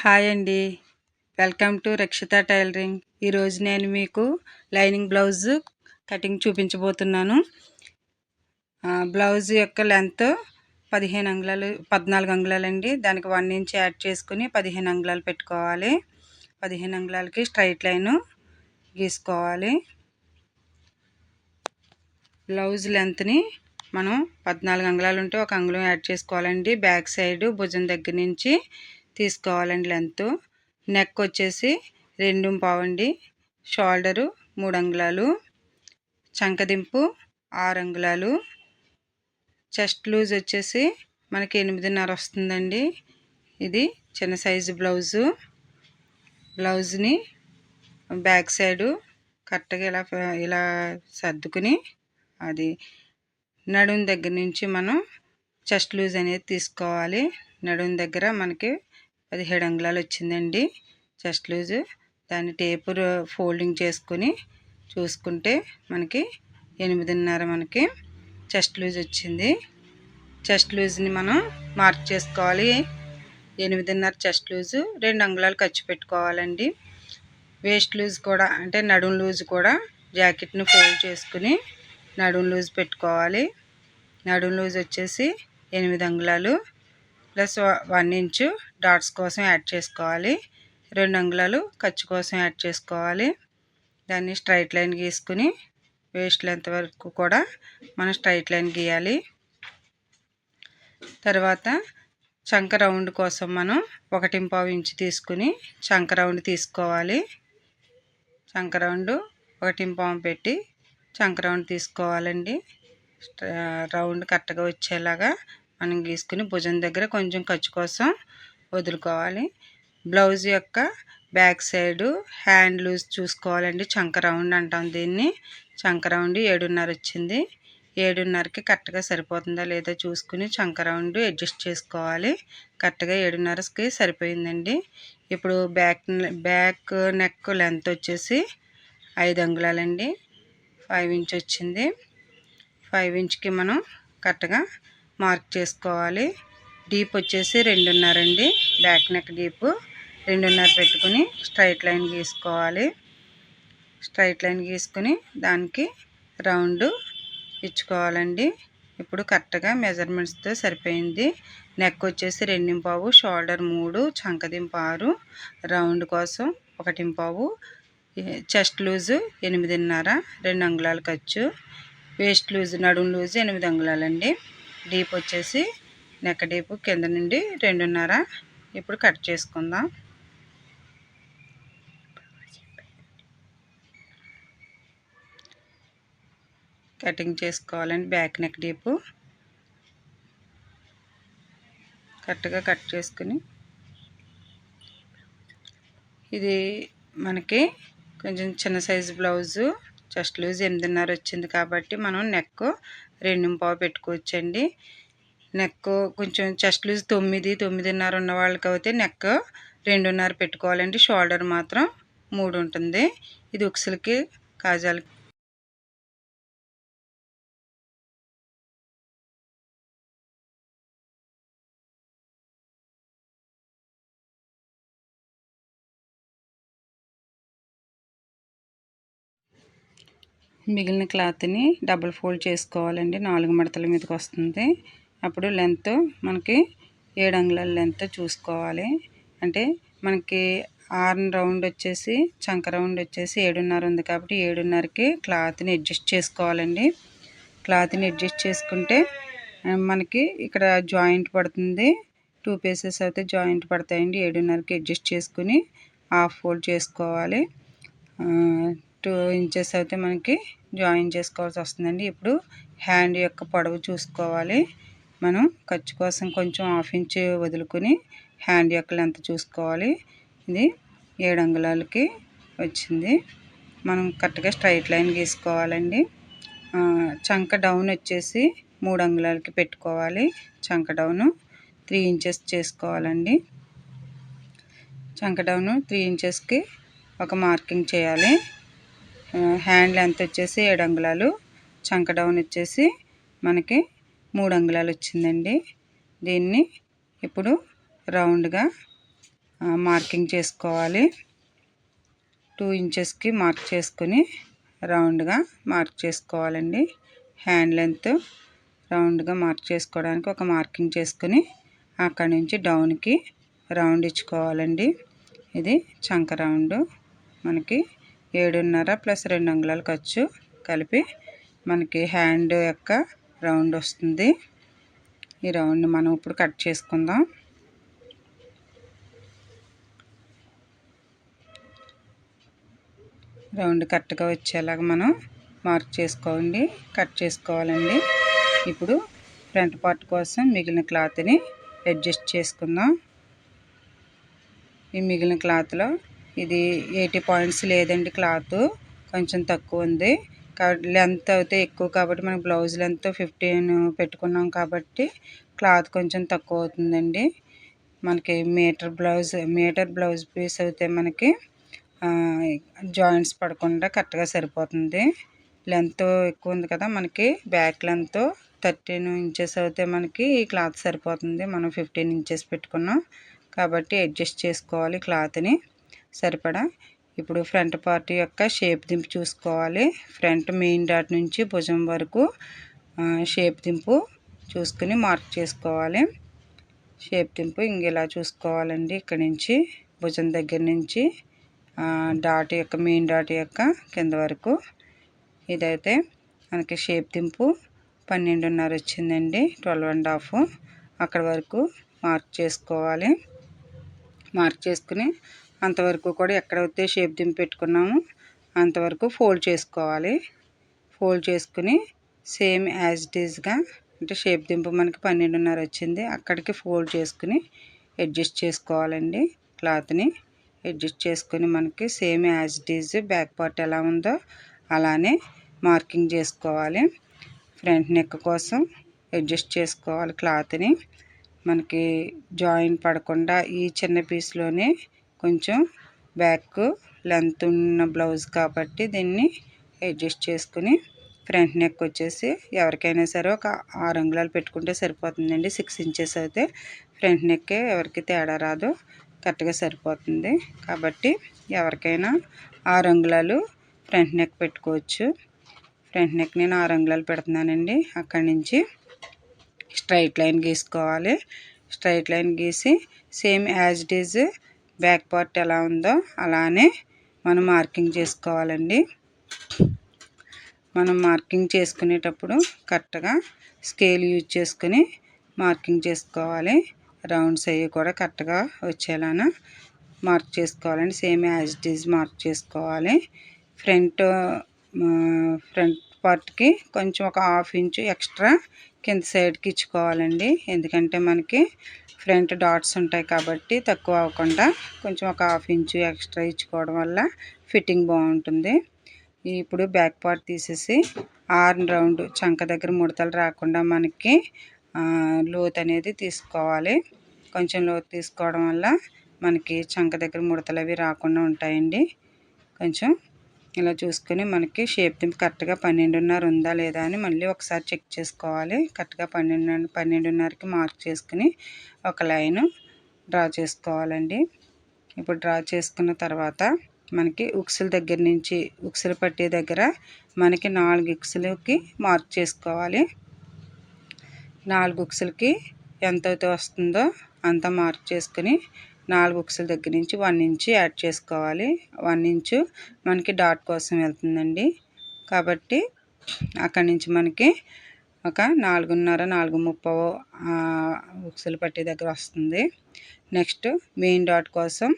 Hi అండి. Welcome to Rakshita tailoring. ఈరోజు నేను మీకు లైనింగ్ బ్లౌజ్ కటింగ్ చూపించబోతున్నాను. బ్లౌజ్ యొక్క లెంత్ పదిహేను అంగుళాలు పద్నాలుగు అంగుళాలు అండి దానికి వన్ ఇంచ్ యాడ్ చేసుకుని పదిహేను అంగుళాలు పెట్టుకోవాలి. పదిహేను అంగుళాలకి స్ట్రైట్ లైను గీసుకోవాలి. బ్లౌజ్ లెంత్ని మనం పద్నాలుగు అంగుళాలు ఉంటే ఒక అంగుళం యాడ్ చేసుకోవాలండి. బ్యాక్ సైడ్ భుజం దగ్గర నుంచి తీసుకోవాలండి లెంత్. నెక్ వచ్చేసి రెండు పావండి. షోల్డరు మూడు అంగుళాలు. చంకదింపు ఆరు అంగుళాలు. చెస్ట్ లూజ్ వచ్చేసి మనకి ఎనిమిదిన్నర వస్తుందండి. ఇది చిన్న సైజు బ్లౌజు. బ్లౌజ్ని బ్యాక్ సైడు కరెక్ట్గా ఇలా ఇలా సర్దుకుని అది నడుం దగ్గర నుంచి మనం చెస్ట్ లూజ్ అనేది తీసుకోవాలి. నడుం దగ్గర మనకి పదిహేడు అంగుళాలు వచ్చిందండి. Chest loose. దాన్ని టేపు ఫోల్డింగ్ చేసుకుని చూసుకుంటే మనకి ఎనిమిదిన్నర మనకి చెస్ట్ లూజ్ వచ్చింది. చెస్ట్ లూజ్ని మనం మార్క్ చేసుకోవాలి. ఎనిమిదిన్నర చెస్ట్ లూజు. రెండు అంగుళాలు ఖర్చు పెట్టుకోవాలండి. వేస్ట్ లూజ్ కూడా అంటే నడుం లూజ్ కూడా జాకెట్ని ఫోల్డ్ చేసుకుని నడుం లూజ్ పెట్టుకోవాలి. నడుం లూజ్ వచ్చేసి ఎనిమిది అంగుళాలు. ప్లస్ వన్ ఇంచు డాట్స్ కోసం యాడ్ చేసుకోవాలి. రెండు అంగుళాలు ఖర్చు కోసం యాడ్ చేసుకోవాలి. దాన్ని స్ట్రైట్ లైన్ గీసుకుని వేస్ట్ లెంత్ వరకు కూడా మనం స్ట్రైట్ లైన్ గీయాలి. తర్వాత చంక రౌండ్ కోసం మనం ఒకటి పావు ఇంచు తీసుకుని చంక రౌండ్ తీసుకోవాలి. చంక రౌండ్ ఒకటి పావు పెట్టి చంక రౌండ్ తీసుకోవాలండి. రౌండ్ కరెక్ట్గా వచ్చేలాగా మనం గీసుకుని భుజం దగ్గర కొంచెం ఖర్చు కోసం వదులుకోవాలి. బ్లౌజ్ యొక్క బ్యాక్ సైడు హ్యాండ్ లూజ్ చూసుకోవాలండి. చంక రౌండ్ అంటాం దీన్ని. చంక రౌండ్ ఏడున్నర వచ్చింది. ఏడున్నరకి కరెక్ట్గా సరిపోతుందా లేదా చూసుకుని చంక రౌండ్ అడ్జస్ట్ చేసుకోవాలి. కరెక్ట్గా ఏడున్నరకి సరిపోయిందండి. ఇప్పుడు బ్యాక్ బ్యాక్ నెక్ లెంత్ వచ్చేసి ఐదు అంగుళాలండి. ఫైవ్ ఇంచ్ వచ్చింది. ఫైవ్ ఇంచ్కి మనం కరెక్ట్గా మార్క్ చేసుకోవాలి. డీప్ వచ్చేసి రెండున్నర అండి. బ్యాక్ నెక్ డీప్ రెండున్నర పెట్టుకుని స్ట్రైట్ లైన్ గీసుకోవాలి. స్ట్రైట్ లైన్ గీసుకుని దానికి రౌండ్ ఇచ్చుకోవాలండి. ఇప్పుడు కరెక్ట్గా మెజర్మెంట్స్తో సరిపోయింది. నెక్ వచ్చేసి రెండింపావు షోల్డర్ మూడు చంకదింపు ఆరు రౌండ్ కోసం ఒకటింపావు చెస్ట్ లూజు ఎనిమిదిన్నర రెండు అంగుళాలు ఖర్చు వేస్ట్ లూజ్ నడుం లూజు ఎనిమిది అంగుళాలండి. డీప్ వచ్చేసి నెక్క డీపు కింద నుండి రెండున్నర. ఇప్పుడు కట్ చేసుకుందాం. కటింగ్ చేసుకోవాలండి బ్యాక్ నెక్ డీపు. కరెక్ట్గా కట్ చేసుకుని. ఇది మనకి కొంచెం చిన్న సైజు బ్లౌజు. జస్ట్ లూజ్ ఎనిమిదిన్నర వచ్చింది కాబట్టి మనం నెక్ రెండు పావు పెట్టుకోవచ్చండి. నెక్ కొంచెం చెస్ట్ లూజ్ తొమ్మిది తొమ్మిదిన్నర ఉన్న వాళ్ళకి అయితే నెక్ రెండున్నర పెట్టుకోవాలండి. షోల్డర్ మాత్రం మూడు ఉంటుంది. ఇది ఉక్సులకి కాజాలకి మిగిలిన క్లాత్ని డబుల్ ఫోల్డ్ చేసుకోవాలండి. నాలుగు మడతల మీదకి వస్తుంది. అప్పుడు లెంత్ మనకి ఏడు అంగుళాల లెంత్ చూసుకోవాలి. అంటే మనకి ఆర్న్ రౌండ్ వచ్చేసి చంక రౌండ్ వచ్చేసి ఏడున్నర ఉంది కాబట్టి ఏడున్నరకి క్లాత్ని అడ్జస్ట్ చేసుకోవాలండి. క్లాత్ని అడ్జస్ట్ చేసుకుంటే మనకి ఇక్కడ జాయింట్ పడుతుంది. టూ పీసెస్ అయితే జాయింట్ పడతాయండి. ఏడున్నరకి అడ్జస్ట్ చేసుకుని హాఫ్ ఫోల్డ్ చేసుకోవాలి. టూ ఇంచెస్ అయితే మనకి జాయిన్ చేసుకోవాల్సి వస్తుందండి. ఇప్పుడు హ్యాండ్ యొక్క పొడవు చూసుకోవాలి. మనం ఖర్చు కోసం కొంచెం హాఫ్ ఇంచ్ వదులుకొని హ్యాండ్ యొక్క లెంత్ చూసుకోవాలి. ఇది ఏడు అంగుళాలకి వచ్చింది. మనం కరెక్ట్గా స్ట్రైట్ లైన్ గీసుకోవాలండి. చంక డౌన్ వచ్చేసి మూడు అంగుళాలకి పెట్టుకోవాలి. చంక డౌను త్రీ ఇంచెస్ చేసుకోవాలండి. చంక డౌను త్రీ ఇంచెస్కి ఒక మార్కింగ్ చేయాలి. హ్యాండ్ లెంత్ వచ్చేసి ఏడు అంగుళాలు చంక డౌన్ వచ్చేసి మనకి మూడు అంగుళాలు వచ్చిందండి. దీన్ని ఇప్పుడు రౌండ్గా మార్కింగ్ చేసుకోవాలి. టూ ఇంచెస్కి మార్క్ చేసుకుని రౌండ్గా మార్క్ చేసుకోవాలండి. హ్యాండ్ లెంత్ రౌండ్గా మార్క్ చేసుకోవడానికి ఒక మార్కింగ్ చేసుకుని అక్కడి నుంచి డౌన్కి రౌండ్ ఇచ్చుకోవాలండి. ఇది చంక రౌండ్ మనకి ఏడున్నర ప్లస్ రెండు అంగుళాలు ఖర్చు కలిపి మనకి హ్యాండ్ యొక్క రౌండ్ వస్తుంది. ఈ రౌండ్ మనం ఇప్పుడు కట్ చేసుకుందాం. రౌండ్ కరెక్ట్గా వచ్చేలాగా మనం మార్క్ చేసుకోండి కట్ చేసుకోవాలండి. ఇప్పుడు ఫ్రంట్ పార్ట్ కోసం మిగిలిన క్లాత్ని అడ్జస్ట్ చేసుకుందాం. ఈ మిగిలిన క్లాత్లో ఇది ఎయిటీ పాయింట్స్ లేదండి క్లాత్. కొంచెం తక్కువ ఉంది. లెంత్ అయితే ఎక్కువ కాబట్టి మనకి బ్లౌజ్ లెంత్ ఫిఫ్టీన్ పెట్టుకున్నాం కాబట్టి క్లాత్ కొంచెం తక్కువ అవుతుందండి. మనకి metre blouse metre blouse piece అయితే మనకి జాయింట్స్ పడకుండా కరెక్ట్గా సరిపోతుంది. లెంత్ ఎక్కువ ఉంది కదా మనకి బ్యాక్ లెంత్ థర్టీన్ ఇంచెస్ అయితే మనకి ఈ క్లాత్ సరిపోతుంది. మనం ఫిఫ్టీన్ ఇంచెస్ పెట్టుకున్నాం కాబట్టి అడ్జస్ట్ చేసుకోవాలి క్లాత్ని. సరిపడా? ఇప్పుడు ఫ్రంట్ పార్ట్ యొక్క షేప్ దింపు చూసుకోవాలి. ఫ్రంట్ మెయిన్ డాట్ నుంచి భుజం వరకు షేప్ దింపు చూసుకుని మార్క్ చేసుకోవాలి. షేప్ దింపు ఇంకెలా చూసుకోవాలండి ఇక్కడ నుంచి భుజం దగ్గర నుంచి డాట్ యొక్క మెయిన్ డాట్ యొక్క కింద వరకు. ఇదైతే మనకి షేప్ దింపు పన్నెండున్నర వచ్చిందండి ట్వెల్వ్ అండ్ హాఫ్. అక్కడ వరకు మార్క్ చేసుకోవాలి. మార్క్ చేసుకుని అంతవరకు కూడా ఎక్కడైతే షేప్ దింపి పెట్టుకున్నామో అంతవరకు ఫోల్డ్ చేసుకోవాలి. ఫోల్డ్ చేసుకుని సేమ్ యాజ్ ఇట్ అంటే షేప్ దింపు మనకి పన్నెండున్నర వచ్చింది. అక్కడికి ఫోల్డ్ చేసుకుని అడ్జస్ట్ చేసుకోవాలండి క్లాత్ని అడ్జస్ట్ చేసుకుని మనకి same as it is back part ఎలా ఉందో అలానే మార్కింగ్ చేసుకోవాలి. ఫ్రంట్ నెక్ కోసం అడ్జస్ట్ చేసుకోవాలి క్లాత్ని మనకి జాయిన్ పడకుండా ఈ చిన్న పీస్లోనే కొంచెం బ్యాక్ లెంత్ ఉన్న బ్లౌజ్ కాబట్టి దీన్ని అడ్జస్ట్ చేసుకుని ఫ్రంట్ నెక్ వచ్చేసి ఎవరికైనా సరే ఒక ఆరు అంగుళాలు పెట్టుకుంటే సరిపోతుందండి. సిక్స్ ఇంచెస్ అయితే ఫ్రంట్ నెక్కే ఎవరికి తేడా రాదు కరెక్ట్గా సరిపోతుంది. కాబట్టి ఎవరికైనా ఆరు అంగుళాలు ఫ్రంట్ నెక్ పెట్టుకోవచ్చు. ఫ్రంట్ నెక్ నేను ఆరు అంగుళాలు పెడుతున్నానండి. అక్కడి నుంచి స్ట్రైట్ లైన్ గీసుకోవాలి. స్ట్రైట్ లైన్ గీసి same as it is back part ఎలా ఉందో అలానే మనం మార్కింగ్ చేసుకోవాలండి. మనం మార్కింగ్ చేసుకునేటప్పుడు కరెక్ట్గా స్కేల్ యూజ్ చేసుకుని మార్కింగ్ చేసుకోవాలి. రౌండ్స్ అవి కూడా కరెక్ట్గా వచ్చేలాన మార్క్ చేసుకోవాలండి. Same as it is mark చేసుకోవాలి. ఫ్రంట్ ఫ్రంట్ పార్ట్కి కొంచెం ఒక హాఫ్ ఇంచు ఎక్స్ట్రా కింద సైడ్కి ఇచ్చుకోవాలండి. ఎందుకంటే మనకి ఫ్రంట్ డాట్స్ ఉంటాయి కాబట్టి తక్కువ అవ్వకుండా కొంచెం ఒక హాఫ్ ఇంచు ఎక్స్ట్రా ఇచ్చుకోవడం వల్ల ఫిట్టింగ్ బాగుంటుంది. ఇప్పుడు బ్యాక్ పార్ట్ తీసేసి ఆర్న్ రౌండ్ చంక దగ్గర ముడతలు రాకుండా మనకి లోత్ అనేది తీసుకోవాలి. కొంచెం లోతు తీసుకోవడం వల్ల మనకి చంక దగ్గర ముడతలు అవి రాకుండా ఉంటాయండి. కొంచెం ఇలా చూసుకొని మనకి షేప్ దింపు కరెక్ట్గా పన్నెండున్నర ఉందా లేదా అని మళ్ళీ ఒకసారి చెక్ చేసుకోవాలి. కరెక్ట్గా పన్నెండు పన్నెండున్నరకి మార్క్ చేసుకుని ఒక లైను డ్రా చేసుకోవాలండి. ఇప్పుడు డ్రా చేసుకున్న తర్వాత మనకి ఉక్సుల దగ్గర నుంచి ఉక్సులు పట్టే దగ్గర మనకి నాలుగు ఉక్సులకి మార్క్ చేసుకోవాలి. నాలుగు ఉక్సులకి ఎంతైతే వస్తుందో అంత మార్క్ చేసుకుని నాలుగు ఉక్సుల దగ్గర నుంచి వన్ ఇంచు యాడ్ చేసుకోవాలి. వన్ ఇంచు మనకి డాట్ కోసం వెళ్తుందండి. కాబట్టి అక్కడి నుంచి మనకి ఒక నాలుగున్నర నాలుగు ముప్పవు ఉక్సులు పట్టి దగ్గర వస్తుంది. నెక్స్ట్ మెయిన్ డాట్ కోసం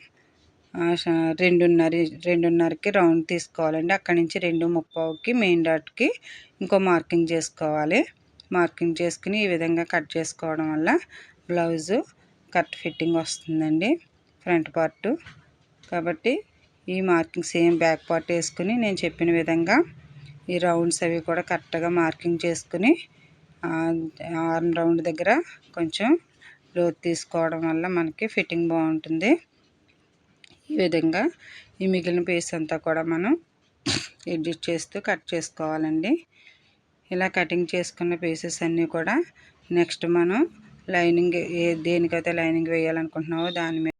రెండున్నర రెండున్నరకి రౌండ్ తీసుకోవాలండి. అక్కడి నుంచి రెండు ముప్పోకి మెయిన్ డాట్కి ఇంకో మార్కింగ్ చేసుకోవాలి. మార్కింగ్ చేసుకుని ఈ విధంగా కట్ చేసుకోవడం వల్ల బ్లౌజు కరెక్ట్ ఫిట్టింగ్ వస్తుందండి ఫ్రంట్ పార్ట్. కాబట్టి ఈ మార్కింగ్ సేమ్ బ్యాక్ పార్ట్ వేసుకుని నేను చెప్పిన విధంగా ఈ రౌండ్స్ అవి కూడా కరెక్ట్గా మార్కింగ్ చేసుకుని ఆర్మ్ రౌండ్ దగ్గర కొంచెం లోత్ తీసుకోవడం వల్ల మనకి ఫిట్టింగ్ బాగుంటుంది. ఈ విధంగా ఈ మిగిలిన పీస్ అంతా కూడా మనం ఎడ్జిట్ చేస్తూ కట్ చేసుకోవాలండి. ఇలా కటింగ్ చేసుకున్న పీసెస్ అన్నీ కూడా నెక్స్ట్ మనం లైనింగ్ ఏ దేనికైతే లైనింగ్ వేయాలనుకుంటున్నావో దాని మీద